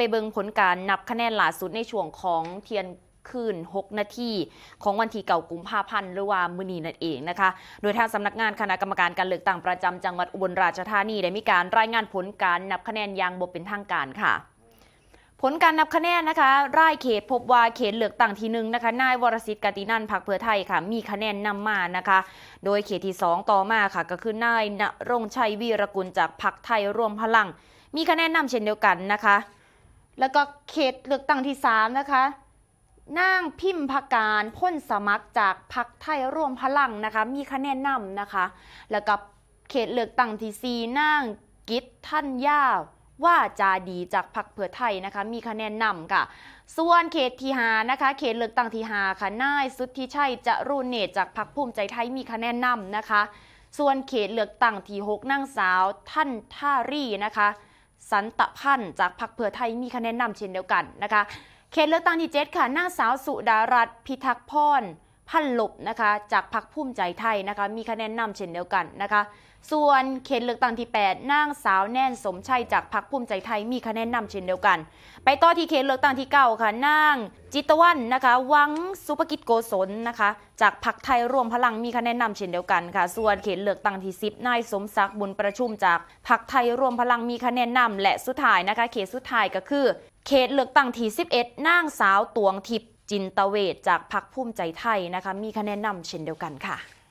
ไปเบิงผลการนับคะแนนล่าสุดในช่วงของเทียนคืน 6 นาทีของวันที่เก่ากุมภาพันธ์หรือว่ามือนีนั่นเองนะคะ โดยทางสำนักงานคณะกรรมการการเลือกตั้งประจำจังหวัดอุบลราชธานีได้มีการรายงานผลการนับคะแนนอย่างบเป็นทางการค่ะผลการนับคะแนนนะคะรายเขตพบว่าเขตเลือกตั้งที่หนึ่งนะคะ นายวรสิทธิ์กตินันท์พรรคเพื่อไทยค่ะ มีคะแนนนำมานะคะ โดยเขตที่ 2 ต่อมาค่ะ ก็คือนายณรงค์ชัยวีรกุลจากพรรคไทยร่วมพลัง มีคะแนนนำเช่นเดียวกันนะคะ แล้วก็เขตเลือกตั้งที่ 3 นะคะนางพิมพการพ้นสมัครจากพรรคไทยร่วมพลังนะคะ มีคะแนนนำนะคะ แล้วก็เขตเลือกตั้งที่4นางกิตท่านย่าว่าจาดีจากพรรคเพื่อไทยนะคะ มีคะแนนนำค่ะ ส่วนเขตที่หานะคะ เขตเลือกตั้งที่หาค่ะนายสุทธิชัยจรุนเนตจากพรรคภูมิใจไทยมีคะแนนนำนะคะ ส่วนเขตเลือกตั้งที่6นางสาวท่านท่ารี่นะคะ สันตพันธ์จากพรรคเพื่อไทยมีคะแนนนำเช่นเดียวกันนะคะเขตเลือกตั้งที่ 7 ค่ะนางสาวสุดารัตน์พิทักษ์พร พันลบนะคะจากพรรคภูมิใจไทยนะคะมีคะแนนนำเช่นเดียวกันนะคะ ส่วนเขตเลือกตั้งที่ 8นางสาวแน่นสมชัยจากพรรคภูมิใจไทยมีคะแนนนำเช่นเดียวกัน ไปต่อที่เขตเลือกตั้งที่9ค่ะนางจิตวันนะคะวังสุภกิจโกศลนะคะจากพรรคไทยร่วมพลังมีคะแนนนำเช่นเดียวกันค่ะ ส่วนเขตเลือกตั้งที่ 10นายสมศักดิ์บุญประชุมจากพรรคไทยร่วมพลังมีคะแนนนำและสุดท้ายนะคะ เขตสุดท้ายก็คือ เขตเลือกตั้งที่11นางสาวตวงทิพย์ จินตเวชจากพรรคภูมิใจไทยนะคะ มีคะแนนนำเช่นเดียวกันค่ะ